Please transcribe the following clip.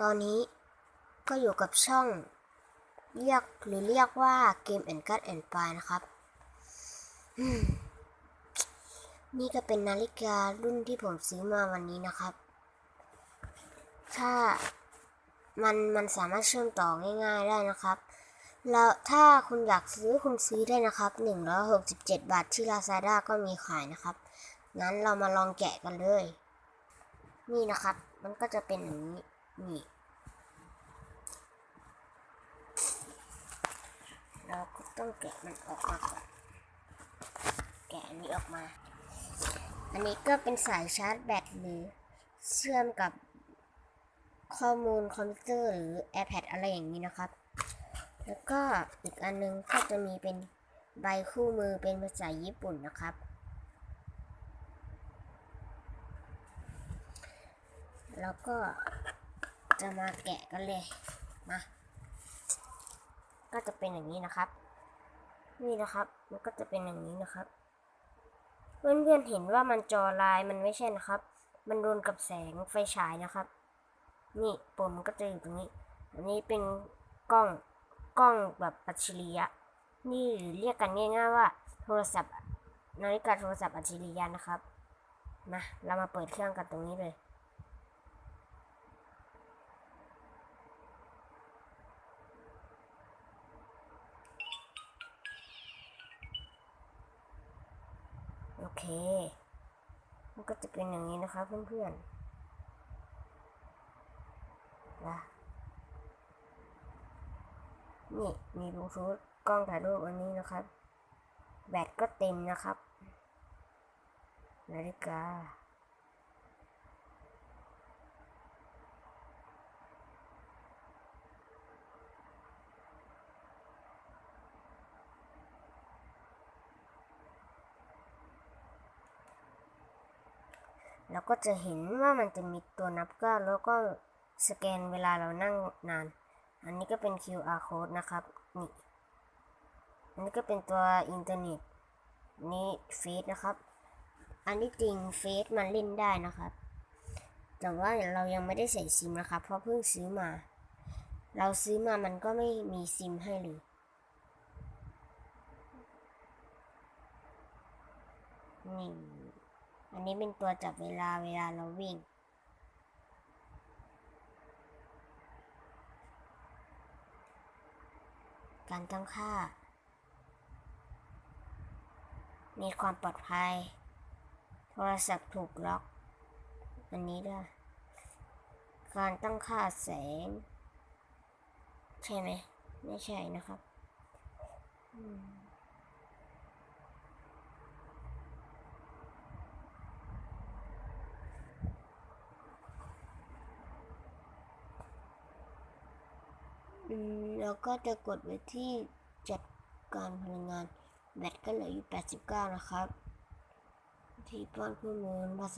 ตอนนี้ก็อยู่กับช่องเรียกหรือเรียกว่าเกมแอนกัดแอนปายนะครับ นี่ก็เป็นนาฬิการุ่นที่ผมซื้อมาวันนี้นะครับ ถ้ามันมันสามารถเชื่อมต่อง่ายๆได้นะครับ แล้วถ้าคุณอยากซื้อคุณซื้อได้นะครับ 167 บาทที่ Lazada ก็มีขายนะครับ งั้นเรามาลองแกะกันเลย นี่นะครับ มันก็จะเป็นอย่างนี้ นี่ เราก็ต้องแกะมันออกมาก่อน แกะอันนี้ออกมา อันนี้ก็เป็นสายชาร์จแบตหรือเชื่อมกับข้อมูลคอมพิวเตอร์หรือ iPad อะไรอย่างนี้นะครับ แล้วก็อีกอันนึงก็จะมีเป็นใบคู่มือเป็นภาษาญี่ปุ่นนะครับ แล้วก็ จะมาแกะกันเลยมาก็จะเป็นอย่างนี้นะครับ นี่นะครับ มันก็จะเป็นอย่างนี้นะครับ เพื่อนๆเห็นว่ามันจอลายมันไม่ใช่นะครับ มันโดนกับแสงไฟฉายนะครับ นี่ปุ่มมันก็จะอยู่ตรงนี้ อันนี้เป็นกล้องกล้องแบบอัจฉริยะ นี่หรือเรียกกันง่ายๆว่า โทรศัพท์นาฬิกาโทรศัพท์อัจฉริยะนะครับ มาเรามาเปิดเครื่องกันตรงนี้เลย เค มันก็จะเป็นอย่างนี้นะคะเพื่อนๆนะนี่มีบลูทูธกล้องถ่ายรูปอันนี้นะครับ แบตก็เต็มนะครับ นาฬิกา แล้วก็จะเห็นว่ามันจะมีตัวนับก้าวแล้วก็สแกนเวลาเรานั่งนาน อันนี้ก็เป็น QR code นะครับ นี่ อันนี้ก็เป็นตัวอินเทอร์เน็ต นี่เฟซนะครับ อันนี้จริงเฟซมันเล่นได้นะครับ แต่ว่าเรายังไม่ได้ใส่ซิมนะครับ เพราะเพิ่งซื้อมา เราซื้อมามันก็ไม่มีซิมให้เลยนี่ อันนี้เป็นตัวจับเวลาเวลาเราวิ่ง การตั้งค่า มีความปลอดภัย โทรศัพท์ถูกล็อก อันนี้ด้วย การตั้งค่าแสง ใช่ไหม ไม่ใช่นะครับ อืม แล้วก็จะกดไว้ที่จัดการพลังงาน แบตก็เหลืออยู่ 89 นะครับ ที่ป้อนข้อมูลภาษา